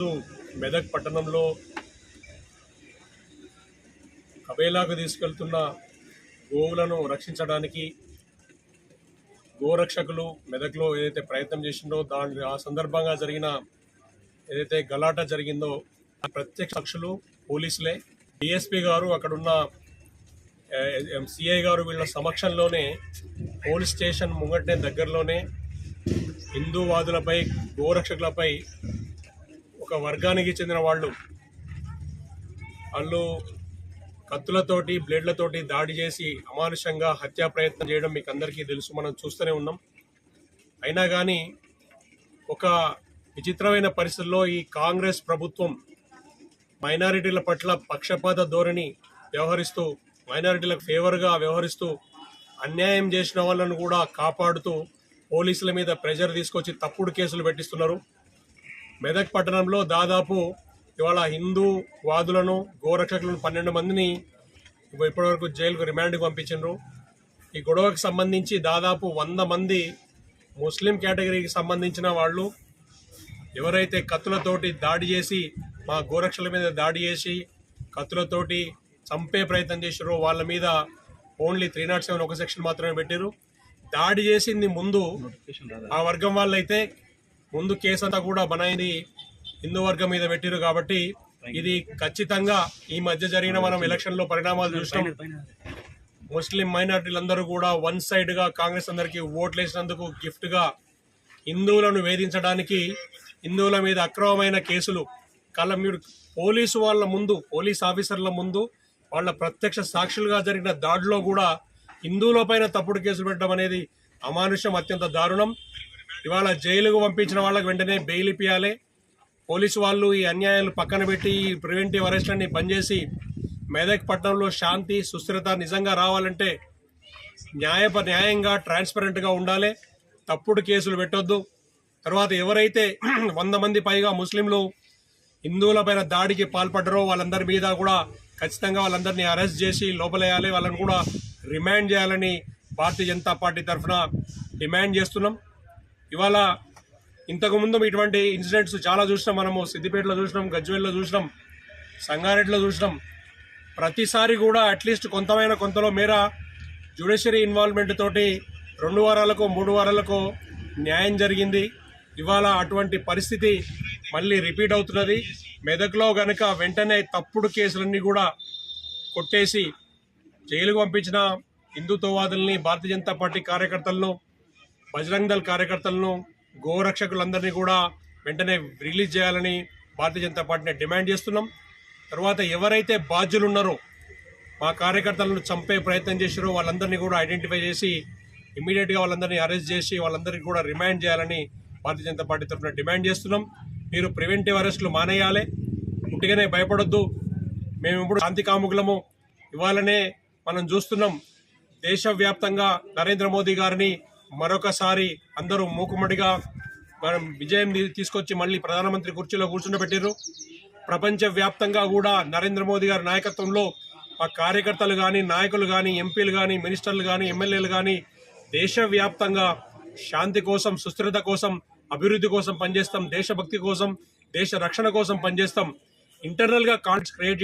మెదక్ పట్టణంలో కబేలాకు తీసుకెళ్తున్న గోవులను రక్షించడానికి గోరక్షకులు మెదక్లో ఏదైతే ప్రయత్నం చేసిందో దాని ఆ సందర్భంగా జరిగిన ఏదైతే గలాట జరిగిందో ప్రత్యక్ష సాక్షులు పోలీసులే. డిఎస్పీ గారు అక్కడున్న సిఐ గారు వీళ్ళ సమక్షంలోనే పోలీస్ స్టేషన్ ముంగటనే దగ్గరలోనే హిందూవాదులపై గోరక్షకులపై ఒక వర్గానికి చెందిన వాళ్ళు. వాళ్ళు కత్తులతోటి బ్లేడ్లతోటి దాడి చేసి అమానుషంగా హత్యా ప్రయత్నం చేయడం మీకు అందరికీ తెలుసు. మనం చూస్తూనే ఉన్నాం. అయినా కానీ ఒక విచిత్రమైన పరిస్థితుల్లో ఈ కాంగ్రెస్ ప్రభుత్వం మైనారిటీల పట్ల పక్షపాత ధోరణి వ్యవహరిస్తూ మైనారిటీలకు ఫేవర్గా వ్యవహరిస్తూ అన్యాయం చేసిన వాళ్ళను కూడా కాపాడుతూ పోలీసుల మీద ప్రెజర్ తీసుకొచ్చి తప్పుడు కేసులు పెట్టిస్తున్నారు. మెదక్ పట్టణంలో దాదాపు ఇవాళ హిందూ వాదులను గోరక్షకులను పన్నెండు మందిని ఇప్పు- ఇప్పటివరకు జైలుకు రిమాండ్కి పంపించారు ఈ గొడవకు సంబంధించి దాదాపు వంద మంది ముస్లిం కేటగిరీకి సంబంధించిన వాళ్ళు ఎవరైతే కత్తులతోటి దాడి చేసి మా గోరక్షల మీద దాడి చేసి కత్తులతోటి చంపే ప్రయత్నం చేసారో వాళ్ళ మీద ఓన్లీ త్రీ నాట్ సెవెన్ ఒక సెక్షన్ మాత్రమే పెట్టారు దాడి చేసింది ముందు ఆ వర్గం వాళ్ళైతే ముందు కేసు అంతా కూడా బనాయింది హిందూ వర్గం మీద పెట్టిరు కాబట్టి ఇది ఖచ్చితంగా ఈ మధ్య జరిగిన మనం ఎలక్షన్లో పరిణామాలు చూసినాం. ముస్లిం మైనార్టీలందరూ కూడా వన్ సైడ్గా కాంగ్రెస్ అందరికి ఓట్లు వేసినందుకు గిఫ్ట్గా హిందువులను వేధించడానికి హిందువుల మీద అక్రమమైన కేసులు కళ్ళ మీరు పోలీసు వాళ్ళ ముందు పోలీస్ ఆఫీసర్ల ముందు వాళ్ళ ప్రత్యక్ష సాక్షులుగా జరిగిన దాడిలో కూడా హిందువుల పైన తప్పుడు కేసులు పెట్టడం అనేది అమానుష్యం అత్యంత దారుణం. ఇవాళ జైలుకు పంపించిన వాళ్ళకి వెంటనే బెయిల్ ఇప్పియాలి. పోలీసు వాళ్ళు ఈ అన్యాయాలు పక్కన పెట్టి ఈ ప్రివెంటివ్ అరెస్ట్లన్నీ బంద్ చేసి మెదక్ పట్టణంలో శాంతి సుస్థిరత నిజంగా రావాలంటే న్యాయ న్యాయంగా ట్రాన్స్పరెంట్గా ఉండాలి. తప్పుడు కేసులు పెట్టొద్దు. తర్వాత ఎవరైతే వంద మంది పైగా ముస్లింలు హిందువులపైన దాడికి పాల్పడ్డరో వాళ్ళందరి మీద కూడా ఖచ్చితంగా వాళ్ళందరినీ అరెస్ట్ చేసి లోపలేయాలి. వాళ్ళని కూడా రిమాండ్ చేయాలని భారతీయ జనతా పార్టీ తరఫున డిమాండ్ చేస్తున్నాం. ఇవాళ ఇంతకుముందు ఇటువంటి ఇన్సిడెంట్స్ చాలా చూసినాం మనము సిద్దిపేటలో చూసినాం గజ్వేల్లో చూసినాం సంగారెడ్డిలో చూసినాం. ప్రతిసారి కూడా అట్లీస్ట్ కొంతమైన కొంతలో మేర జ్యుడిషియరీ ఇన్వాల్వ్మెంట్ తోటి రెండు వారాలకు మూడు వారాలకు న్యాయం జరిగింది. ఇవాళ అటువంటి పరిస్థితి మళ్ళీ రిపీట్ అవుతున్నది. మెదక్లో గనక వెంటనే తప్పుడు కేసులన్నీ కూడా కొట్టేసి జైలుకు పంపించిన హిందుత్వవాదుల్ని భారతీయ జనతా పార్టీ కార్యకర్తలను బజరంగ్ దళ్ కార్యకర్తలను గోరక్షకులందరినీ కూడా వెంటనే రిలీజ్ చేయాలని భారతీయ జనతా పార్టీని డిమాండ్ చేస్తున్నాం. తర్వాత ఎవరైతే బాధ్యులు ఉన్నారో మా కార్యకర్తలను చంపే ప్రయత్నం చేసారో వాళ్ళందరినీ కూడా ఐడెంటిఫై చేసి ఇమీడియట్గా వాళ్ళందరినీ అరెస్ట్ చేసి వాళ్ళందరినీ కూడా రిమాండ్ చేయాలని భారతీయ జనతా పార్టీ తరఫున డిమాండ్ చేస్తున్నాం. మీరు ప్రివెంటివ్ అరెస్టులు మానేయాలి పుట్టిగానే భయపడొద్దు. మేము ఇప్పుడు శాంతి కాముకులము. ఇవాళనే మనం చూస్తున్నాం దేశవ్యాప్తంగా నరేంద్ర మోదీ గారిని మరొకసారి అందరూ మూకుమడిగా మనం విజయం తీసుకొచ్చి మళ్ళీ ప్రధానమంత్రి కుర్చీలో కూర్చుండబెట్టారు ప్రపంచవ్యాప్తంగా కూడా నరేంద్ర మోదీ గారి నాయకత్వంలో ఆ కార్యకర్తలు కానీ నాయకులు కానీ ఎంపీలు కానీ మినిస్టర్లు కానీ ఎమ్మెల్యేలు కానీ దేశవ్యాప్తంగా శాంతి కోసం సుస్థిరత కోసం అభివృద్ధి కోసం పనిచేస్తాం దేశభక్తి కోసం దేశ రక్షణ కోసం పనిచేస్తాం. ఇంటర్నల్గా కాన్స్ క్రియేట్